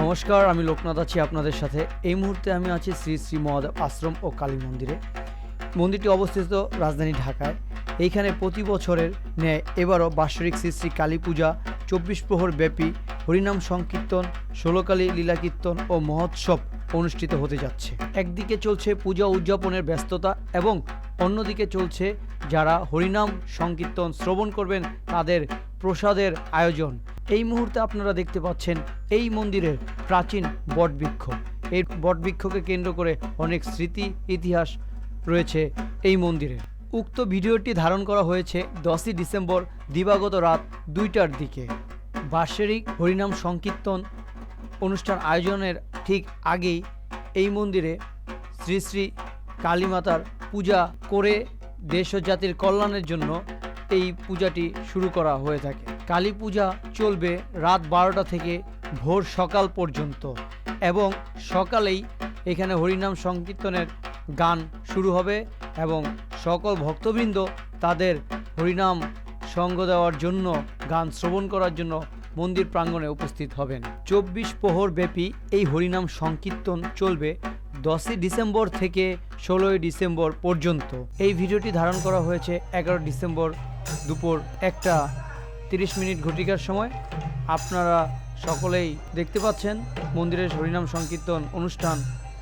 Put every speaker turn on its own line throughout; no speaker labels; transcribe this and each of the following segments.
নমস্কার, আমি লোকনাথ আছি আপনাদের সাথে। এই মুহূর্তে আমি আছি শ্রী শ্রী মহাদেব আশ্রম ও কালী মন্দিরে। মন্দিরটি অবস্থিত রাজধানী ঢাকায়। এইখানে প্রতি বছরের ন্যায় এবারও বাৎসরিক শ্রী শ্রী কালী পূজা, চব্বিশ প্রহর ব্যাপী হরিনাম সংকীর্তন, ষোলকালী লীলাকীর্তন ও মহোৎসব অনুষ্ঠিত হতে যাচ্ছে। একদিকে চলছে পূজা উদযাপনের ব্যস্ততা এবং অন্যদিকে চলছে যারা হরিনাম সংকীর্তন শ্রবণ করবেন তাদের প্রসাদের আয়োজন। এই মুহূর্তে আপনারা দেখতে পাচ্ছেন এই মন্দিরের প্রাচীন বটবৃক্ষ। এই বটবৃক্ষকে কেন্দ্র করে অনেক স্মৃতি, ইতিহাস রয়েছে এই মন্দিরে। উক্ত ভিডিওটি ধারণ করা হয়েছে দশই ডিসেম্বর, দিবাগত রাত দুইটার দিকে। বার্ষিক হরিনাম সংকীর্তন অনুষ্ঠান আয়োজনের ঠিক আগেই এই মন্দিরে শ্রী শ্রী কালীমাতার পূজা করে দেশ জাতির কল্যাণের জন্য এই পূজাটি শুরু করা হয়ে থাকে। কালী পূজা চলবে রাত বারোটা থেকে ভোর সকাল পর্যন্ত এবং সকালেই এখানে হরিনাম সংকীর্তনের গান শুরু হবে এবং সকল ভক্তবৃন্দ তাদের হরিনাম সঙ্গ দেওয়ার জন্য, গান শ্রবণ করার জন্য মন্দির প্রাঙ্গণে উপস্থিত হবেন। চব্বিশ প্রহর ব্যাপী এই হরিনাম সংকীর্তন চলবে দশই ডিসেম্বর থেকে ষোলোই ডিসেম্বর পর্যন্ত। এই ভিডিওটি ধারণ করা হয়েছে এগারো ডিসেম্বর দুপুর একটা তিরিশ মিনিট ঘটিকার সময় আপনারা সকলেই দেখতে পাচ্ছেন মন্দিরের হরিনাম সংকীর্তন অনুষ্ঠান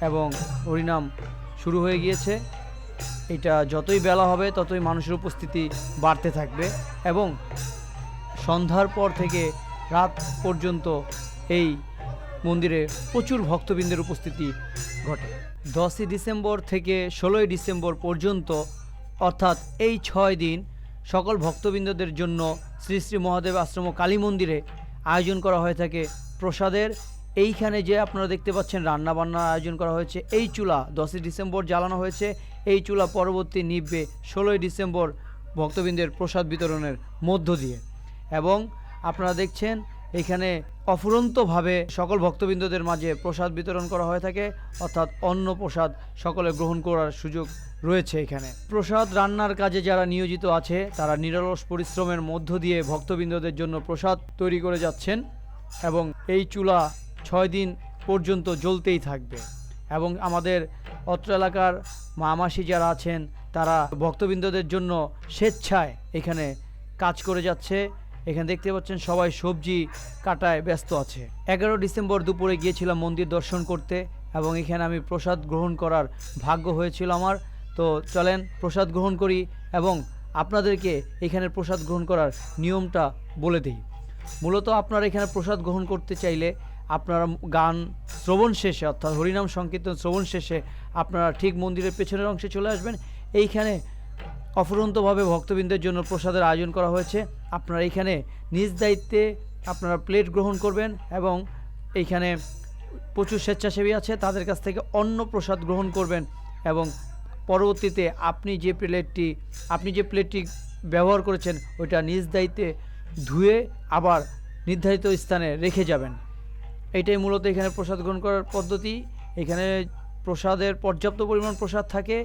এবং হরিনাম শুরু হয়ে গিয়েছে। এটা যতই বেলা হবে, ততই মানুষের উপস্থিতি বাড়তে থাকবে এবং সন্ধ্যার পর থেকে রাত পর্যন্ত এই মন্দিরে প্রচুর ভক্তবৃন্দের উপস্থিতি ঘটে। দশই ডিসেম্বর থেকে ষোলোই ডিসেম্বর পর্যন্ত, অর্থাৎ এই ছয় দিন সকল ভক্তবৃন্দদের জন্য শ্রী শ্রী মহাদেব আশ্রম কালী মন্দিরে আয়োজন করা হয়ে থাকে প্রসাদের। এইখানে যে আপনারা দেখতে পাচ্ছেন রান্না বান্নার আয়োজন করা হয়েছে। এই চুলা দশই ডিসেম্বর জ্বালানো হয়েছে। এই চুলা পরবর্তী নিববে ষোলোই ডিসেম্বর ভক্তবৃন্দের প্রসাদ বিতরণের মধ্য দিয়ে। এবং আপনারা দেখছেন এখানে অফুরন্তভাবে সকল ভক্তবৃন্দদের মাঝে প্রসাদ বিতরণ করা হয়ে থাকে, অর্থাৎ অন্ন প্রসাদ সকলে গ্রহণ করার সুযোগ রয়েছে এখানে। প্রসাদ রান্নার কাজে যারা নিয়োজিত আছে, তারা নিরলস পরিশ্রমের মধ্য দিয়ে ভক্তবৃন্দদের জন্য প্রসাদ তৈরি করে যাচ্ছেন এবং এই চুলা ছয় দিন পর্যন্ত জ্বলতেই থাকবে। এবং আমাদের অত্র এলাকার মামাসি যারা আছেন, তারা ভক্তবৃন্দদের জন্য স্বেচ্ছায় এখানে কাজ করে যাচ্ছে। এখানে দেখতে পাচ্ছেন সবাই সবজি কাটায় ব্যস্ত আছে। এগারো ডিসেম্বর দুপুরে গিয়েছিলাম মন্দির দর্শন করতে এবং এখানে আমি প্রসাদ গ্রহণ করার ভাগ্য হয়েছিল আমার। তো চলেন প্রসাদ গ্রহণ করি এবং আপনাদেরকে এখানে প্রসাদ গ্রহণ করার নিয়মটা বলে দিই। মূলত আপনারা এখানে প্রসাদ গ্রহণ করতে চাইলে আপনারা গান শ্রবণ শেষে, অর্থাৎ হরিনাম সংকীর্তন শ্রবণ শেষে আপনারা ঠিক মন্দিরের পেছনের অংশে চলে আসবেন। এইখানে অফুরন্তভাবে ভক্তবৃন্দের জন্য প্রসাদের আয়োজন করা হয়েছে। আপনারা এইখানে নিজ দায়িত্বে আপনারা প্লেট গ্রহণ করবেন এবং এইখানে প্রচুর স্বেচ্ছাসেবী আছে, তাদের কাছ থেকে অন্য প্রসাদ গ্রহণ করবেন এবং পরবর্তীতে আপনি যে প্লেটটি, আপনি যে প্লেটটি ব্যবহার করেছেন, ওইটা নিজ দায়িত্বে ধুয়ে আবার নির্ধারিত স্থানে রেখে যাবেন। এইটাই মূলত এখানে প্রসাদ গ্রহণ করার পদ্ধতি। এখানে প্রসাদের পর্যাপ্ত পরিমাণ প্রসাদ থাকে,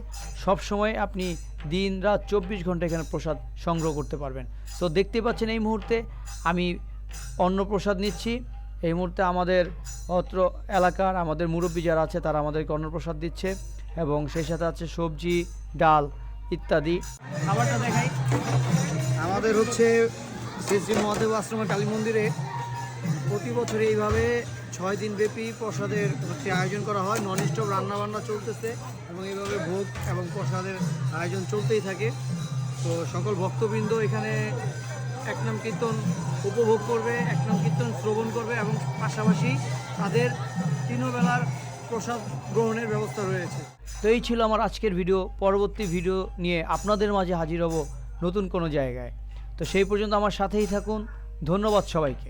সব সময় আপনি দিন রাত চব্বিশ ঘণ্টা এখানে প্রসাদ সংগ্রহ করতে পারবেন। তো দেখতে পাচ্ছেন এই মুহূর্তে আমি অন্ন প্রসাদ নিচ্ছি। এই মুহূর্তে আমাদের অত্র এলাকার আমাদের মুরব্বী যারা আছে, তারা আমাদেরকে অন্নপ্রসাদ দিচ্ছে এবং সেই সাথে আছে সবজি, ডাল ইত্যাদি। আমাদের হচ্ছে শ্রী শ্রী মহাদেব আশ্রমের কালী মন্দিরে প্রতি বছর এইভাবে ছয় দিন ব্যাপী প্রসাদের হচ্ছে আয়োজন করা হয়। নন স্টপ রান্নাবান্না চলতেছে এবং এইভাবে ভোগ এবং প্রসাদের আয়োজন চলতেই থাকে। তো সকল ভক্তবৃন্দ এখানে এক নাম কীর্তন উপভোগ করবে, এক নাম কীর্তন শ্রবণ করবে এবং পাশাপাশি তাদের তিনবেলার প্রসাদ গ্রহণের ব্যবস্থা রয়েছে। তো এই ছিল আমার আজকের ভিডিও। পরবর্তী ভিডিও নিয়ে আপনাদের মাঝে হাজির হব নতুন কোনো জায়গায়। তো সেই পর্যন্ত আমার সাথেই থাকুন। ধন্যবাদ সবাইকে।